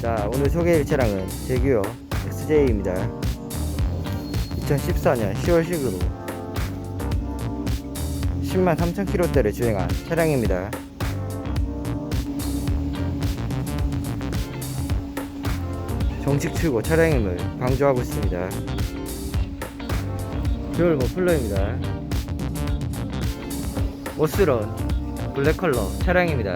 자, 오늘 소개할 차량은 제규어 XJ입니다. 2014년 10월식으로 10만 3천 킬로대를 주행한 차량입니다. 정식 출고 차량임을 강조하고 있습니다. 듀얼 머플러입니다. 오스런 블랙 컬러 차량입니다.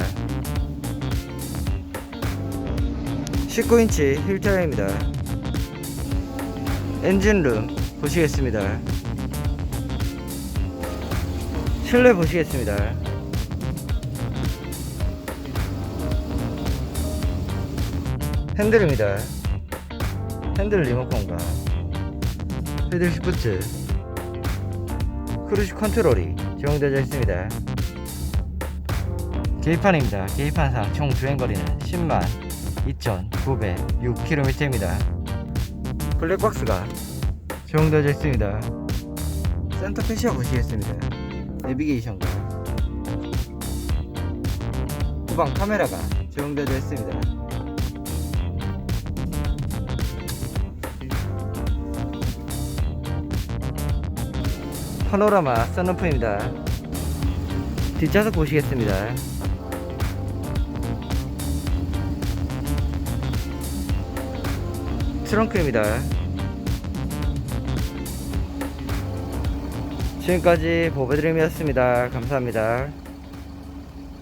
19인치 휠 타이어입니다. 엔진룸 보시겠습니다. 실내 보시겠습니다. 핸들입니다. 핸들 리모컨과 헤드 시프트 크루즈 컨트롤이 제공되어 있습니다. 계기판입니다. 계기판상 총 주행거리는 10만 2,906km입니다. 블랙박스가 제공되어 있습니다. 센터 패시아 보시겠습니다. 내비게이션과 후방 카메라가 제공되어 있습니다. 파노라마 선루프입니다. 뒷좌석 보시겠습니다. 트렁크입니다. 지금까지 보배드림이었습니다. 감사합니다.